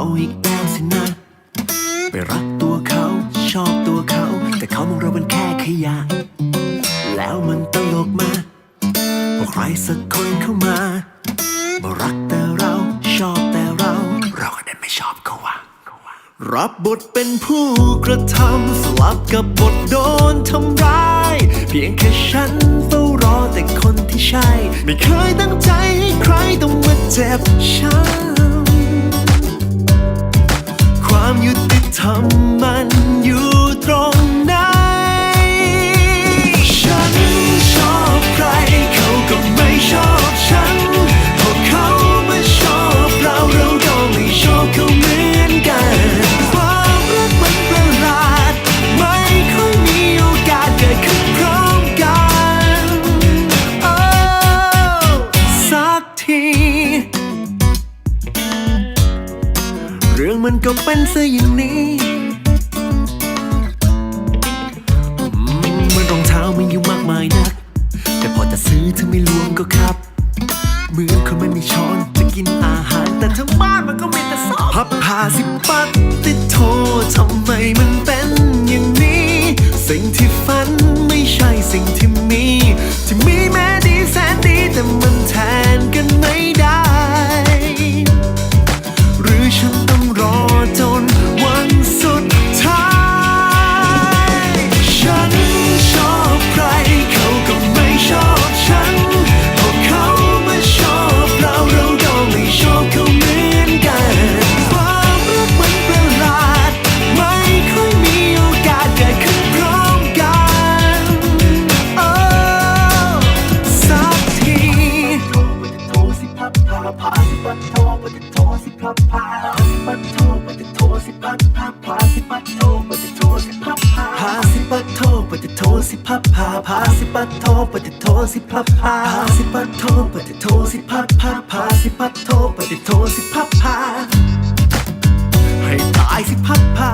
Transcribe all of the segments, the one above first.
เอาอีกแล้วสินะ ไปรักตัวเขาชอบตัวเขา แต่เขามองเราเป็นแค่ขยะ แล้วมันตลกมากพอใครสักคนเข้ามามารักแต่เราชอบแต่เรา เราก็ดันไม่ชอบเขาว่ะรับบทเป็นผู้กระทำสลับกับบทโดนทำร้าย เพียงแค่ฉันเฝ้ารอแต่คนที่ใช่ ไม่เคยตั้งใจให้ใครต้องมาเจ็บช้ำ ความยุติธรรมมัน มันก็เป็นซะอย่างนี้มันรองเท้าไม่อยู่มากมายนัก แต่พอจะซื้อถ้าไม่ล้วงก็ครับเหมือนคนไม่มีช้อนจะกินอาหาร แต่ทั้งบ้านมันก็มีแต่ซอสพับผ้าสิปัดติดโททำไมมันเป็น พับพาพาสิปัดโทปฏิโทสิพับพาพาสิปัดโทปฏิโทสิพับพาพาสิปัดโทปฏิโทสิพับพาพาสิปัดโทปฏิโทสิพับพาพาสิปัตโทปฏิโทสิพับพาให้ตายสิพับพา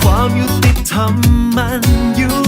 ความยุติธรรมมันอยู่